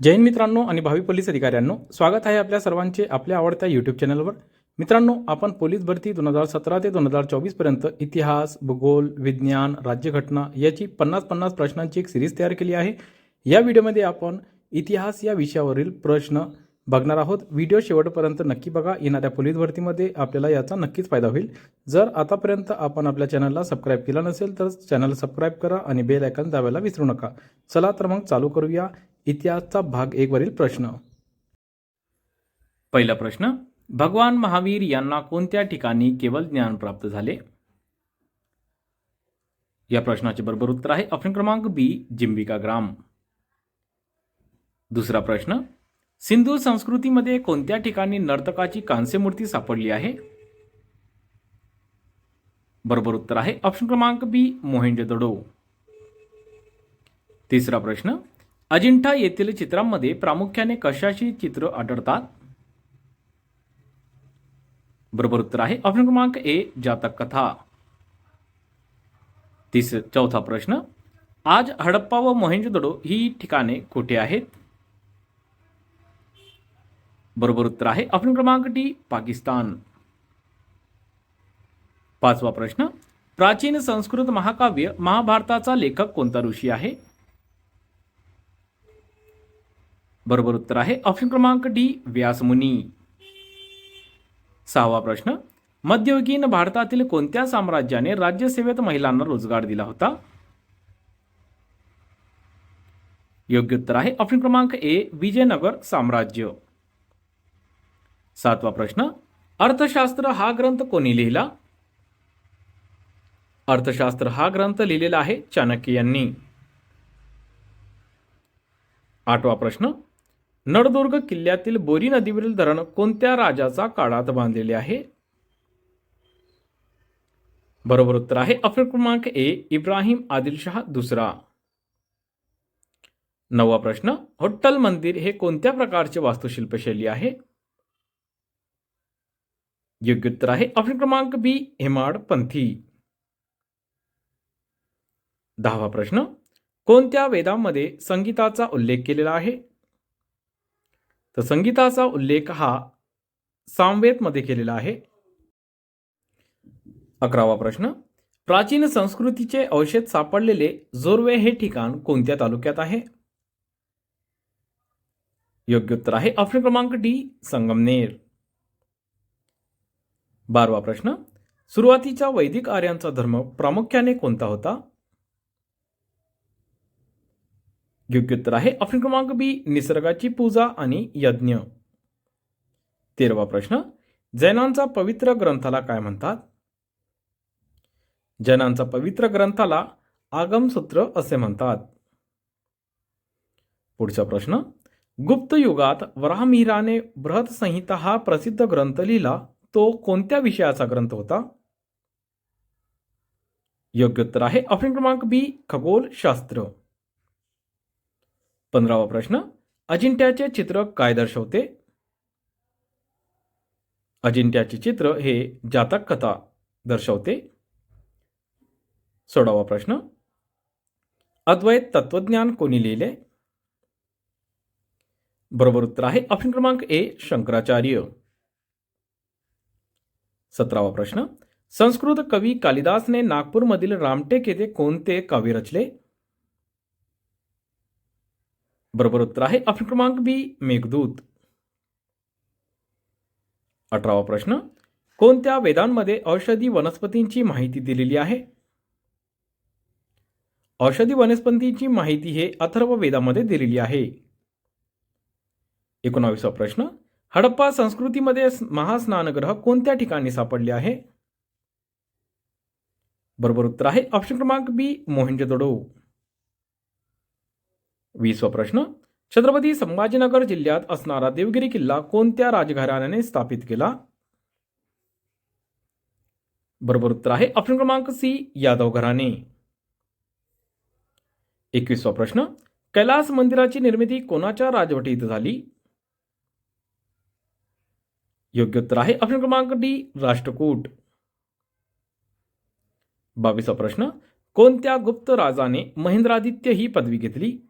जैन मित्रांनो आणि भावी पोलीस अधिकाऱ्यांनो स्वागत आहे आपल्या सर्वांचे आपल्या आवडत्या यूट्यूब चॅनलवर मित्रांनो आपण पोलीस भरती दोन हजार सतरा ते दोन हजार चोवीसपर्यंत इतिहास भूगोल विज्ञान राज्यघटना याची पन्नास पन्नास प्रश्नांची एक सिरीज तयार केली आहे. या व्हिडिओमध्ये आपण इतिहास या विषयावरील प्रश्न बघणार आहोत. व्हिडिओ शेवटपर्यंत नक्की बघा. येणाऱ्या पोलीस भरतीमध्ये आपल्याला याचा नक्कीच फायदा होईल. जर आतापर्यंत आपण आपल्या चॅनलला सबस्क्राईब केला नसेल तर चॅनल सबस्क्राईब करा आणि बेल आयकॉन दाबायला विसरू नका. चला तर मग चालू करूया. इतिहासचा भाग एक वरील प्रश्न. पहिला प्रश्न भगवान महावीर यांना कोणत्या ठिकाणी केवळ ज्ञान प्राप्त झाले? या प्रश्नाचे बरोबर उत्तर आहे ऑप्शन क्रमांक बी जिंबिका ग्राम. दुसरा प्रश्न सिंधू संस्कृतीमध्ये कोणत्या ठिकाणी नर्तकाची कांस्य मूर्ती सापडली आहे? बरोबर उत्तर आहे ऑप्शन क्रमांक बी मोहिंजदडो तिसरा प्रश्न अजिंठा येथील चित्रांमध्ये प्रामुख्याने कशाची चित्र आढळतात? बरोबर उत्तर आहे. ऑप्शन क्रमांक ए जातक कथा. तिस चौथा प्रश्न. आज हडप्पा व मोहेंजोदडो ही ठिकाणे कुठे आहेत? बरोबर उत्तर आहे. ऑप्शन क्रमांक डी पाकिस्तान. पाचवा प्रश्न. प्राचीन संस्कृत महाकाव्य महाभारताचा लेखक कोणता ऋषी आहे? बरोबर उत्तर आहे. ऑप्शन क्रमांक डी, व्यासमुनी. सहावा प्रश्न. मध्ययुगीन भारतातील कोणत्या साम्राज्याने राज्यसेवेत महिलांना रोज़गार दिला होता? योग्य उत्तर आहे. ऑप्शन क्रमांक ए, विजयनगर साम्राज्य. सातवा प्रश्न. अर्थशास्त्र हा ग्रंथ कोणी लिहिला? अर्थशास्त्र हा ग्रंथ लिहिलेला आहे चाणक्य यांनी. आठवा प्रश्न. नळदुर्ग किल्ल्यातील बोरी नदीवरील धरण कोणत्या राजाचा काळात बांधलेले आहे? बरोबर उत्तर आहे ऑप्शन क्रमांक ए इब्राहिम आदिलशहा दुसरा. नववा प्रश्न होट्टल मंदिर हे कोणत्या प्रकारचे वास्तुशिल्प शैली आहे? योग्य उत्तर आहे ऑप्शन क्रमांक बी हेमाड पंथी. दहावा प्रश्न कोणत्या वेदांमध्ये संगीताचा उल्लेख केलेला आहे? तर संगीताचा उल्लेख हा सामवेदमध्ये केलेला आहे. अकरावा प्रश्न. प्राचीन संस्कृतीचे अवशेष सापडलेले जोरवे हे ठिकाण कोणत्या तालुक्यात आहे? योग्य उत्तर आहे ऑप्शन क्रमांक डी संगमनेर. बारवा प्रश्न. सुरुवातीच्या वैदिक आर्यांचा धर्म प्रामुख्याने कोणता होता? योग्य उत्तर आहे. ऑप्शन क्रमांक बी निसर्गाची पूजा आणि यज्ञ. तेरावा प्रश्न. जैनांचा पवित्र ग्रंथाला काय म्हणतात? जैनांचा पवित्र ग्रंथाला आगमसूत्र असे म्हणतात. पुढचा प्रश्न. गुप्त युगात वराहमिहिराने बृहत संहिता हा प्रसिद्ध ग्रंथ लिहिला. तो कोणत्या विषयाचा ग्रंथ होता? योग्य उत्तर आहे. ऑप्शन क्रमांक बी खगोलशास्त्र. पंधरावा प्रश्न. अजिंठ्याचे चित्र काय दर्शवते? अजिंठ्याचे चित्र हे जातक कथा दर्शवते. सोळावा प्रश्न. अद्वैत तत्वज्ञान कोणी लिहिले? बरोबर उत्तर आहे ऑप्शन क्रमांक ए शंकराचार्य. सतरावा प्रश्न. संस्कृत कवी कालिदासने नागपूरमधील रामटेक येथे कोणते काव्य रचले? बरोबर उत्तर आहे. ऑप्शन क्रमांक बी मेघदूत. अठरावा प्रश्न. कोणत्या वेदांमध्ये औषधी वनस्पतींची माहिती दिलेली आहे? औषधी वनस्पतींची माहिती हे अथर्व वेदामध्ये दिलेली आहे. एकोणावीसवा प्रश्न. हडप्पा संस्कृतीमध्ये महास्नानग्रह कोणत्या ठिकाणी सापडले आहे? बरोबर उत्तर आहे. ऑप्शन क्रमांक बी मोहेंजोदडो वीसवा प्रश्न. छत्रपती संभाजीनगर जिल्ह्यात असणारा देवगिरी किल्ला कोणत्या राजघराण्याने स्थापित केला? बरोबर उत्तर आहे ऑप्शन क्रमांक सी यादव घराणे. एकवीसवा प्रश्न. कैलास मंदिराची निर्मिती कोणाच्या राजवटीत झाली? योग्य उत्तर आहे ऑप्शन क्रमांक डी राष्ट्रकूट. बावीसवा प्रश्न. कोणत्या गुप्त राजाने महेंद्रादित्य ही पदवी घेतली?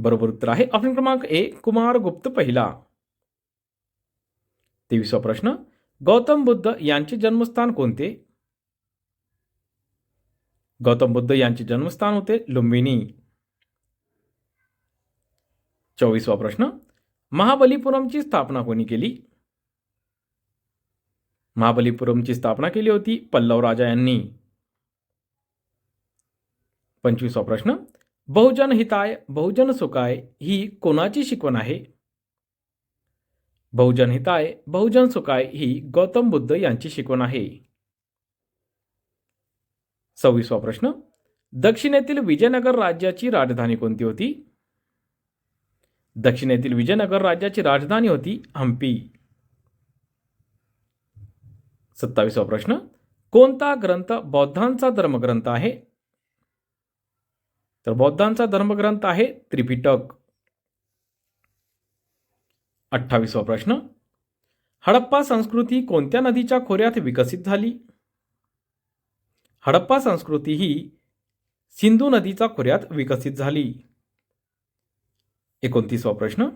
बरोबर उत्तर आहे. ऑप्शन क्रमांक ए कुमार गुप्त पहिला. तेवीसवा प्रश्न गौतम बुद्ध यांचे जन्मस्थान कोणते? गौतम बुद्ध यांचे जन्मस्थान होते लुंबिनी चोवीसवा प्रश्न महाबलीपुरमची स्थापना कोणी केली? महाबलीपुरमची स्थापना केली होती पल्लव राजा यांनी. पंचवीसवा प्रश्न बहुजन हिताय बहुजन सुखाय ही कोणाची शिकवण आहे? बहुजन हिताय बहुजन सुखाय ही गौतम बुद्ध यांची शिकवण आहे. सव्वीसवा प्रश्न. दक्षिणेतील विजयनगर राज्याची राजधानी कोणती होती? दक्षिणेतील विजयनगर राज्याची राजधानी होती हम्पी. सत्तावीसवा प्रश्न. कोणता ग्रंथ बौद्धांचा धर्मग्रंथ आहे? तर बौद्धांचा धर्मग्रंथ आहे त्रिपिटक. अठ्ठावीसवा प्रश्न. हडप्पा संस्कृती कोणत्या नदीच्या खोऱ्यात विकसित झाली? हडप्पा संस्कृती ही सिंधू नदीच्या खोऱ्यात विकसित झाली. एकोणतीसवा प्रश्न.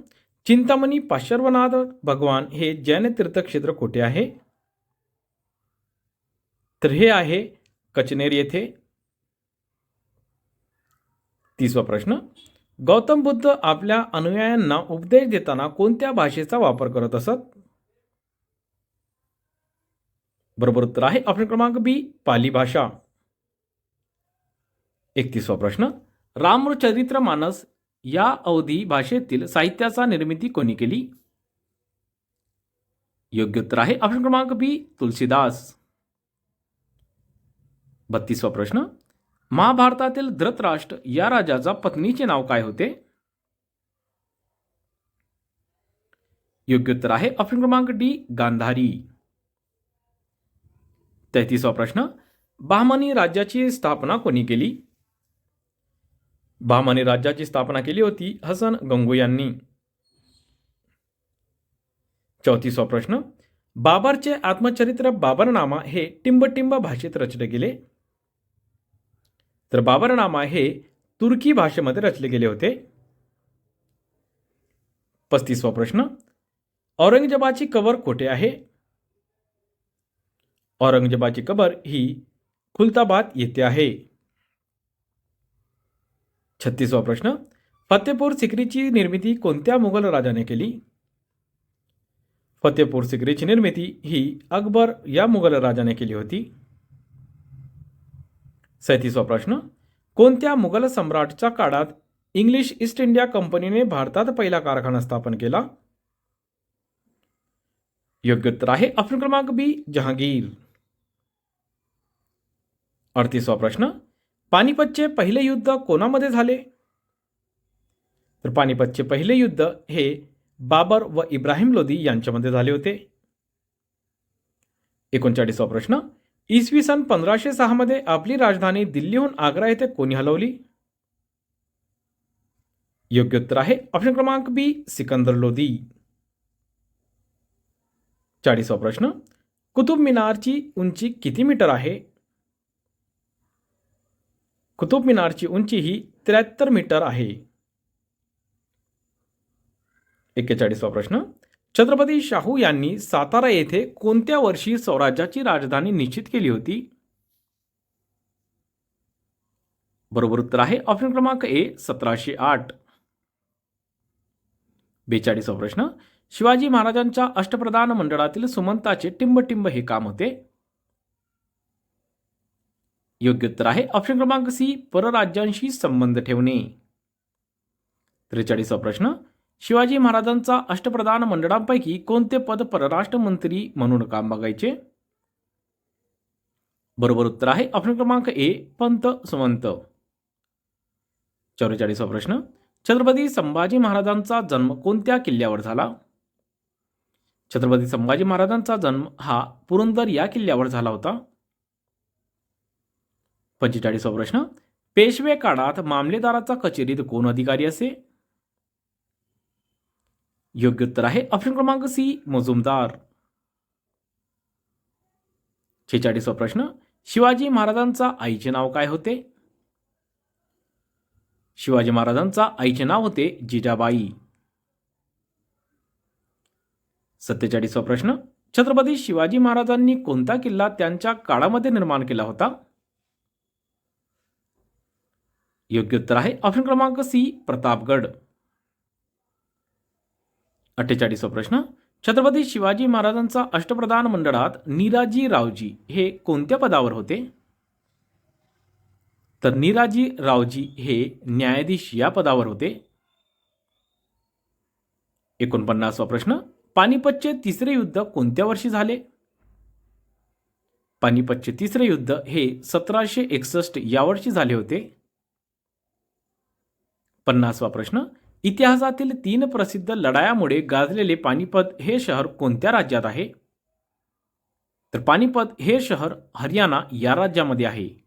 चिंतामणी पार्श्वनाथ भगवान हे जैन तीर्थक्षेत्र कुठे आहे? तर हे आहे कचनेर येथे. तिसवा प्रश्न. गौतम बुद्ध आपल्या अनुयायांना उपदेश देताना कोणत्या भाषेचा वापर करत असत? बरोबर उत्तर आहे ऑप्शन क्रमांक बी पाली भाषा. एकतीसवा प्रश्न. रामचरित्र मानस या अवधी भाषेतील साहित्याचा निर्मिती कोणी केली? योग्य उत्तर आहे ऑप्शन क्रमांक बी तुलसीदास. बत्तीसवा प्रश्न. महाभारतातील धृतराष्ट्र या राजाचा पत्नीचे नाव काय होते? योग्य उत्तर आहे ऑप्शन क्रमांक डी गांधारी. तेहतीसवा प्रश्न बहामनी राज्याची स्थापना कोणी केली? बहामनी राज्याची स्थापना केली होती हसन गंगू यांनी. चौतीसवा प्रश्न बाबरचे आत्मचरित्र बाबरनामा हे टिंबटिंब भाषेत रचले गेले. तर बाबरनामा हे तुर्की भाषेमध्ये रचले गेले होते. पस्तीसवा प्रश्न, औरंगजेबाची कबर कोठे आहे? औरंगजेबाची कबर ही खुलताबाद येथे आहे. छत्तीसवा प्रश्न फतेपूर सिक्रीची निर्मिती कोणत्या मुघल राजाने केली? फतेपूर सिक्रीची निर्मिती ही अकबर या मुघल राजाने केली होती. सैतीसवा प्रश्न. कोणत्या मुघल सम्राटच्या काळात इंग्लिश ईस्ट इंडिया कंपनीने भारतात पहिला कारखाना स्थापन केला? योग्य उत्तर आहे ऑप्शन क्रमांक बी जहांगीर. अडतीसवा प्रश्न. पानिपतचे पहिले युद्ध कोणामध्ये झाले? तर पानिपतचे पहिले युद्ध हे बाबर व इब्राहिम लोदी यांच्यामध्ये झाले होते. एकोणचाळीसवा प्रश्न. इसवी सन पंधराशे सहामध्ये आपली राजधानी दिल्लीहून आग्रा येथे कोणी हलवली? योग्य उत्तर आहे ऑप्शन क्रमांक बी सिकंदर लोदी चाळीसवा प्रश्न. कुतुब मिनारची उंची किती मीटर आहे? कुतुब मिनारची उंची ही त्र्याहत्तर मीटर आहे. एक्केचाळीसवा प्रश्न. छत्रपती शाहू यांनी सातारा येथे कोणत्या वर्षी स्वराज्याची राजधानी निश्चित केली होती? बरोबर उत्तर आहे ऑप्शन क्रमांक ए सतराशे आठ. बेचाळीसवा प्रश्न शिवाजी महाराजांच्या अष्टप्रधान मंडळातील सुमंताचे टिंबटिंब हे काम होते? योग्य उत्तर आहे ऑप्शन क्रमांक सी परराज्यांशी संबंध ठेवणे. त्रेचाळीसवा प्रश्न शिवाजी महाराजांचा अष्टप्रधान मंडळांपैकी कोणते पद परराष्ट्र मंत्री म्हणून काम बघायचे? बरोबर उत्तर आहे ऑप्शन क्रमांक ए पंत सुमंत. चौवेचाळीसवा प्रश्न. छत्रपती संभाजी महाराजांचा जन्म कोणत्या किल्ल्यावर झाला? छत्रपती संभाजी महाराजांचा जन्म हा पुरंदर या किल्ल्यावर झाला होता. पंचेचाळीसवा प्रश्न. पेशवे काळात मामलेदाराचा कचेरीत कोण अधिकारी असे? योग्य उत्तर आहे. ऑप्शन क्रमांक सी मजुमदार. छेचाळीसवा प्रश्न. शिवाजी महाराजांचा आईचे नाव काय होते? शिवाजी महाराजांचा आईचे नाव होते जिजाबाई. सत्तेचाळीसवा प्रश्न. छत्रपती शिवाजी महाराजांनी कोणता किल्ला त्यांच्या काळामध्ये निर्माण केला होता? योग्य उत्तर आहे. ऑप्शन क्रमांक सी प्रतापगड. अठ्ठेचाळीसवा प्रश्न. छत्रपती शिवाजी महाराजांचा अष्टप्रधान मंडळात निराजी रावजी हे कोणत्या पदावर होते? तर निराजी रावजी हे न्यायाधीश या पदावर होते. एकोणपन्नासवा प्रश्न. पानिपतचे तिसरे युद्ध कोणत्या वर्षी झाले? पानिपतचे तिसरे युद्ध हे सतराशे एकसष्ट या वर्षी झाले होते. पन्नासवा प्रश्न. इतिहासातील तीन प्रसिद्ध लढायामुळे गाजलेले पानिपत हे शहर कोणत्या राज्यात आहे? तर पानिपत हे शहर हरियाणा या राज्यामध्ये आहे.